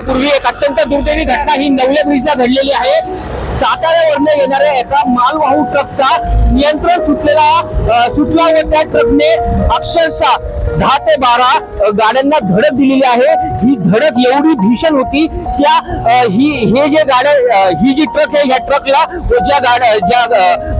तासापूर्वी एक अत्यंत दुर्दैवी घटना ही नवले ब्रिजला घडलेली आहे. साताऱ्यावरनं येणाऱ्या एका मालवाहू ट्रकचा नियंत्रण सुटलेला सुटला व त्या ट्रकने अक्षरशः दहा ते बारा गाड्यांना धडक दिलेली आहे. ही धडक एवढी भीषण होती त्या ही हे जे गाड्या ही जी ट्रक आहे ह्या ट्रकला व ज्या गाड्या ज्या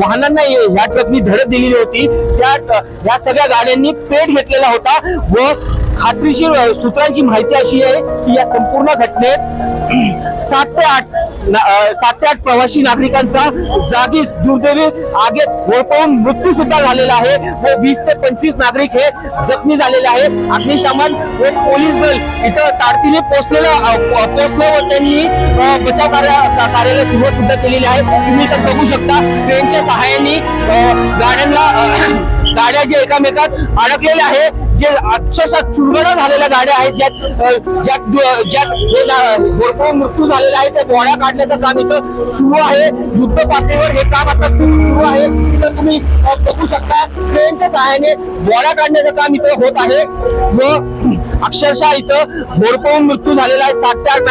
वाहनांना ह्या ट्रकनी धडक दिलेली होती त्या ह्या सगळ्या गाड्यांनी पेट घेतलेला होता व खात्रीशीर सूत्रांची माहिती अशी आहे की या संपूर्ण घटनेत सात ते आठ सात ते आठ प्रवासी नागरिकांचा जागीच दुर्दैवी आगेत होरपळून मृत्यू सुद्धा झालेला आहे व वीस ते पंचवीस नागरिक हे जखमी झालेले आहेत. अग्निशमन व पोलीस दल इथं ताडतीने पोहोचलेलं पोहोचलं व त्यांनी बचाव कार्य का- कार्याला सुरुवात सुद्धा केलेली आहे. तुम्ही इथं बघू शकता ट्रेनच्या सहाय्याने गाड्यांना गाड्या जे एकामेकात अडकलेल्या आहे जे अक्षरशः चुरगडा झालेल्या गाड्या आहेत ज्यात ज्यात ज्यात हे मृत्यू झालेला आहे त्या गोळ्या काढण्याचं काम इथं सुरू आहे. युद्ध पातळीवर हे काम आता सुरू आहे. इथं तुम्ही बघू शकता ट्रेनच्या सहाय्याने गोळ्या काढण्याचं काम इथं होत आहे. व अक्षरशः इथं होरपळून मृत्यू झालेला आहे सात ते आठ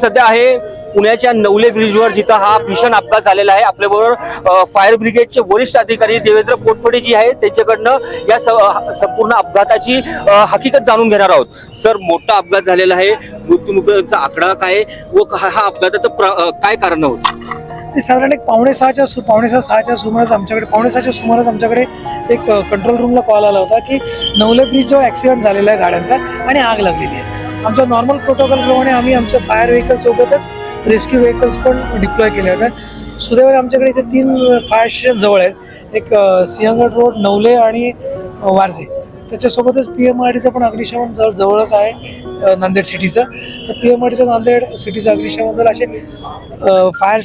सध्या आहे पुण्याच्या नवले ब्रिजवर जिथं हा भीषण अपघात झालेला आहे. आपल्याबरोबर फायर ब्रिगेडचे वरिष्ठ अधिकारी देवेंद्र पोटफडे जी आहेत त्यांच्याकडनं या स- संपूर्ण अपघाताची हकीकत जाणून घेणार आहोत. सर मोठा अपघात झालेला आहे. मृत्यूमुखाचा आकडा काय व हा हा अपघाताचं प्र- काय कारण होतं? ते साधारण एक पावणे सहाच्या सु पावणे सहा सहाच्या सुमारास आमच्याकडे पावणे सहाच्या सुमारास आमच्याकडे एक कंट्रोल रूमला कॉल आला होता की नवले ब्रिजवर ॲक्सिडेंट झालेला आहे गाड्यांचा आणि आग लागलेली आहे. आमच्या नॉर्मल प्रोटोकॉलप्रमाणे आम्ही आमच्या फायर व्हेकल सोबतच रेस्क्यू व्हेकल्स पण डिप्लॉय केले होते सुदैवाने आमच्याकडे इथे तीन फायर स्टेशन जवळ आहेत. एक सिंहगड रोड नवले आणि वारजे. त्याच्यासोबतच पी एम आर डीचं पण अग्निशमन जवळ जवळच आहे नांदेड सिटीचं तर पी एम आर डीचं नांदेड सिटीचं अग्निशमन दल असे फायर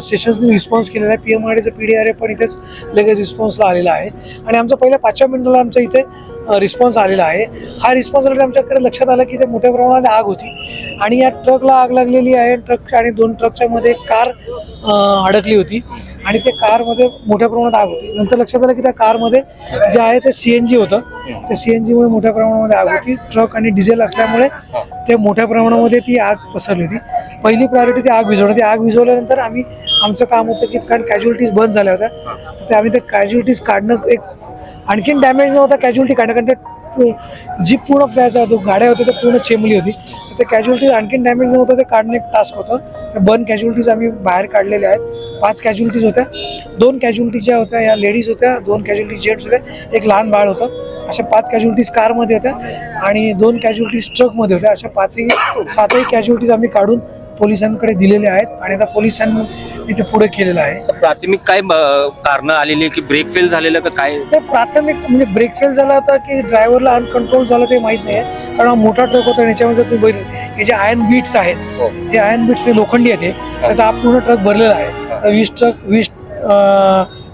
स्टेशन्सनी रिस्पॉन्स केलेला आहे पी एम आर डीचं पी डी आर ए पण इथेच लगेच रिस्पॉन्सला आलेला आहे. आणि आमचं पहिल्या पाचव्या मिनिटाला आमच्या इथे रिस्पॉन्स आलेला आहे. हा रिस्पॉन्स आला आमच्याकडे लक्षात आलं की ते मोठ्या प्रमाणात आग होती. आणि या ट्रकला आग लागलेली आहे. ट्रक आणि दोन ट्रकच्या मध्ये कार अडकली होती. आणि ते कारमध्ये मोठ्या प्रमाणात आग होती. नंतर लक्षात आलं की त्या कारमध्ये जे आहे ते सी एन जी होतं. त्या सी एन जीमुळे मोठ्या प्रमाणामध्ये आग होती. ट्रक आणि डिझेल असल्यामुळे ते मोठ्या प्रमाणामध्ये ती आग पसरली होती. पहिली प्रायोरिटी ती आग विझवणं. ती आग विझवल्यानंतर आम्ही आमचं काम होतं की कारण कॅज्युअलिटीज बंद झाल्या होत्या. तर आम्ही ते कॅज्युअलिटीज काढणं एक आणखीन डॅमेज नव्हता कॅज्युअलिटी काढणं कारण ते जी पूर्ण त्या गाड्या होत्या त्या पूर्ण चेमली होती. तर ते कॅज्युअलिटीज आणखीन डॅमेज नव्हतं ते काढणे एक टास्क होतं. त्या बन कॅज्युअलिटीज आम्ही बाहेर काढलेल्या आहेत. पाच कॅज्युअलिटीज होत्या. दोन कॅज्युअलिटीज ज्या होत्या या लेडीज होत्या दोन कॅज्युअलिटीज जेंट्स होत्या एक लहान बाळ होतं. अशा पाच कॅज्युअलिटीज कारमध्ये होत्या आणि दोन कॅज्युअलिटीज ट्रकमध्ये होत्या. अशा पाचही सातही कॅज्युअलिटीज आम्ही काढून पोलिसांकडे दिलेले आहेत आणि आता पोलिसांनी इथे पुढे केलेलं आहे. प्राथमिक काय कारण आलेली की ब्रेक फेल झालेलं का काय? ते प्राथमिक म्हणजे ब्रेक फेल झाला होता की ड्रायव्हरला अनकंट्रोल झालं ते माहीत नाही. आहे कारण हा मोठा ट्रक होता आणि याच्यामध्ये तुम्ही बघितलं हे जे आयर्न बीट्स आहेत हो. हे आयर्न बीट्स हे लोखंडी आहेत हे. त्याचा हा पूर्ण ट्रक भरलेला आहे. वीस ट्रक वीस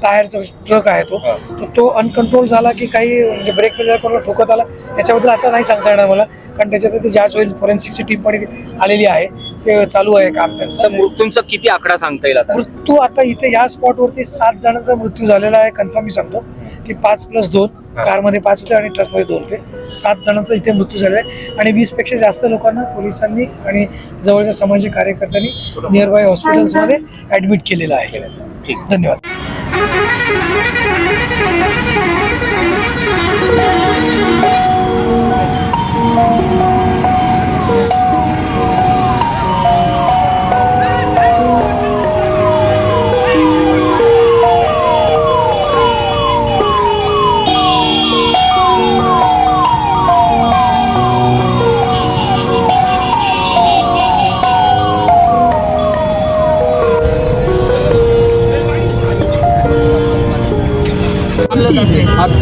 टायरचा ट्रक आहे तो. तर तो अनकंट्रोल झाला की काही म्हणजे ब्रेक फेल झाला कोणाला ठोकत आला याच्याबद्दल आता नाही सांगता येणार मला. कारण त्याच्यात ते जांच होईल. फॉरेन्सिकची टीम पण आलेली आहे. ते चालू आहे काम तर त्यांचं मृत्यूंचा किती आकडा सांगता येईल आता? मृत्यू आता इथे या स्पॉटवरती सात जणांचा मृत्यू झालेला आहे. कन्फर्म मी सांगतो की पाच प्लस दोन कारमध्ये पाच होते आणि ट्रकमध्ये दोन होते. सात जणांचा इथे मृत्यू झालेला आहे. आणि वीसपेक्षा जास्त लोकांना पोलिसांनी आणि जवळच्या सामाजिक कार्यकर्त्यांनी नियर बाय हॉस्पिटल्समध्ये ऍडमिट केलेलं आहे. ठीक. धन्यवाद.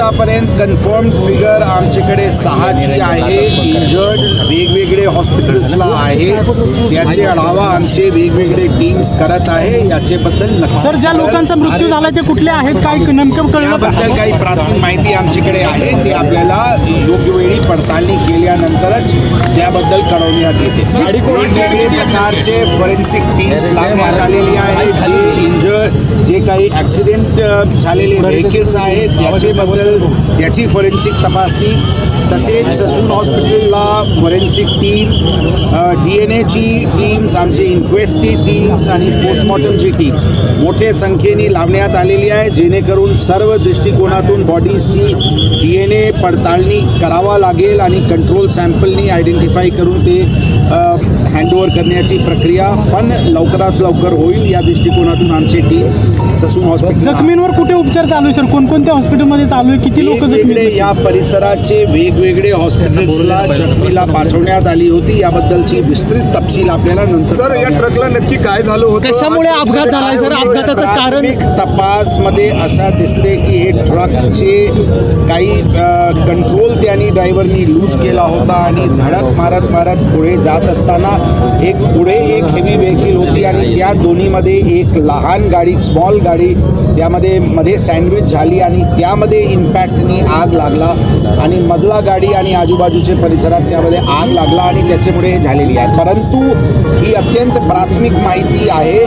आतापर्यंत कन्फर्म फिगर आमच्याकडे सहाची आहे. इंजर्ड वेगवेगळे हॉस्पिटल्सला आहे. त्याचे आढावा आमचे वेगवेगळे टीम्स करत आहे. याच्याबद्दल नक्की सर ज्या लोकांचा मृत्यू झाला ते कुठले आहेत? काय नेमकं कळलं काही प्राथमिक माहिती आमच्याकडे आहे. ते आपल्याला योग्य वेळी पडताळणी केल्यानंतरच त्याबद्दल कळवण्यात येते. वेगवेगळे प्रकारचे फॉरेन्सिक टीम्स लावण्यात आलेली आहे जे इंजर्ड जे काही ॲक्सिडेंट झालेले व्हेकल्स आहेत त्याच्याबद्दल त्याची फॉरेन्सिक तपासणी तसेच ससून हॉस्पिटलला फॉरेन्सिक टीम डी एन एची टीम्स आमचे इन्क्वेस्टी टीम्स आणि पोस्टमॉर्टमची टीम्स मोठ्या संख्येने लावण्यात आलेली आहे. जेणेकरून सर्व दृष्टिकोनातून बॉडीजची डी एन ए पडताळणी करावा लागेल आणि कंट्रोल सॅम्पलनी आयडेंटिफाय करून ते हँडओव्हर करण्याची प्रक्रिया पण लवकरात लवकर होईल या दृष्टिकोनातून आमचे टीम्स ससून हॉस्पिटल जखमींवर कुठे उपचार चालू आहे सर कोणकोणत्या हॉस्पिटलमध्ये चालू आहे? किती लोक जखमी या परिसराचे वेगवेगळे हॉस्पिटल्सला जखमीला पाठवण्यात आली होती. याबद्दलची विस्तृत तपशील आपल्याला नंतर सर या ट्रकला नक्की काय झालं होतं? कशामुळे आणि अपघात झालाय सर? अपघाताचं कारण तपासमध्ये असा दिसते की हे ट्रकचे काही कंट्रोल त्यांनी ड्रायव्हरनी लूज केला होता आणि धडक मारत मारत पुढे जात असताना एक पुढे एक हेवी व्हेकल होती आणि त्या दोन्हीमध्ये एक लहान गाडी स्मॉल गाडी त्यामध्ये मध्ये सँडविच झाली आणि त्यामध्ये इम्पॅक्टनी आग लागला आणि मधला गाडी आणि आजूबाजूचे परिसरात त्यामध्ये आग लागला आणि त्याच्यामुळे हे झालेली आहे परंतु ही अत्यंत प्राथमिक माहिती आहे.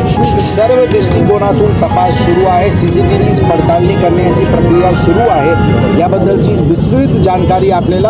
सर्व दृष्टिकोनातून तपास सुरू आहे. सी सी टी व्ही पडताळणी करण्याची प्रक्रिया सुरू आहे. याबद्दलची विस्तृत जानकारी आपल्याला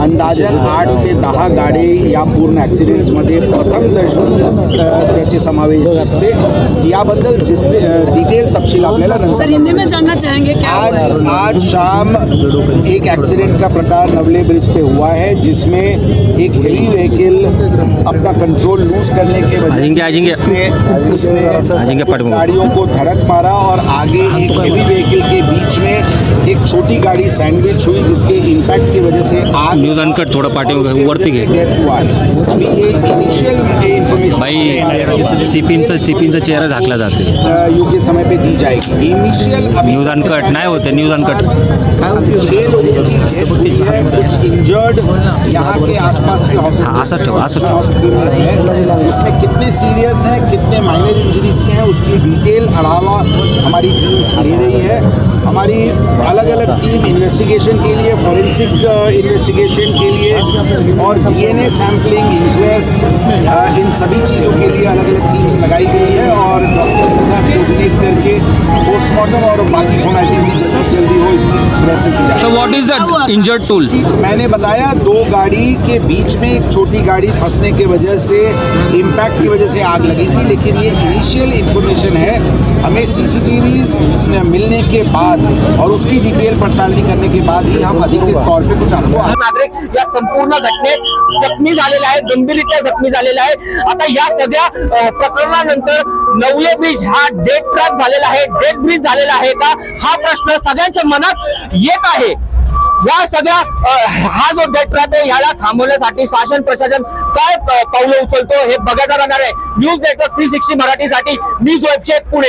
अंदाजन आठ ते दहा गाडी या पूर्ण ॲक्सिडेंट्समध्ये प्रथम दर्शनी त्याचे समावेश असते याबद्दल डिटेल तपशील आपल्याला नंतर हिंदी में जानना चाहेंगे क्या आज आज शाम एक एक्सीडेंट का प्रकार नवले ब्रिज पे हुआ है जिसमें एक हेवी व्हीकल अपना कंट्रोल लूज करने के वजह उसने गाड़ियों को धड़क मारा और आगे एक हेवी व्हीकल के बीच में एक छोटी गाड़ी सैंडविच हुई जिसके इम्पैक्ट की वजह से आग न्यूज अनकट थोडं वरती घे. डेथ हुआ है। अभी ये इनिशियल इन्फॉर्मेशन बाई सिपिनचा सिपिनचा चेहरा झाकला जाते योग्य समय पे दी जाएगी। इनिशियल न्यूज अनकट नाही होते न्यूज अनकट है इंजर्ड यहाँ के आसपास के हाँ. हॉस्पिटल में है। उसमें कितने सीरियस हैं कितने माइनर इंजरीज के हैं उसकी डिटेल अढ़ावा हमारी टीम्स ले रही है। हमारी अलग अलग टीम इन्वेस्टिगेशन के लिए फॉरेंसिक इन्वेस्टिगेशन के लिए और डीएनए सैम्पलिंग इंक्वेस्ट इन सभी चीज़ों के लिए अलग अलग टीम्स लगाई गई है और डॉक्टर्स के साथ कोऑर्डिनेट करके पोस्टमार्टम और बाकी फॉर्मेलिटीज भी जितनी जल्दी हो इसकी प्रयत्न की जाए so what is the injured tool मैंने बताया दो गाड़ी के बीच में एक छोटी गाड़ी फंसने की वजह से इम्पैक्ट की वजह से आग लगी थी लेकिन ये इनिशियल इन्फॉर्मेशन है हमें सीसीटीवीज मिलने के बाद और उसकी डिटेल पड़तालनी करने के बाद ही हम अधिकृत तौर पे कुछ नागरिक या संपूर्ण घटनेत जखमी झालेले आहे गंभीररित्या जखमी झालेला आहे आता या सगळ्या प्रकरणानंतर नवले ब्रिज हा डेड ट्रॅक झालेला आहे. डेड ब्रिज झालेला आहे का? हा प्रश्न सगळ्यांच्या मनात येत आहे. या सगळ्या हा जो डेड ट्रॅक आहे याला थांबवण्यासाठी शासन प्रशासन काय पावलं उचलतो हे बघायचं राहणार आहे. न्यूज नेटवर्क थ्री सिक्स्टी मराठीसाठी. मी जोएब शेख पुणे.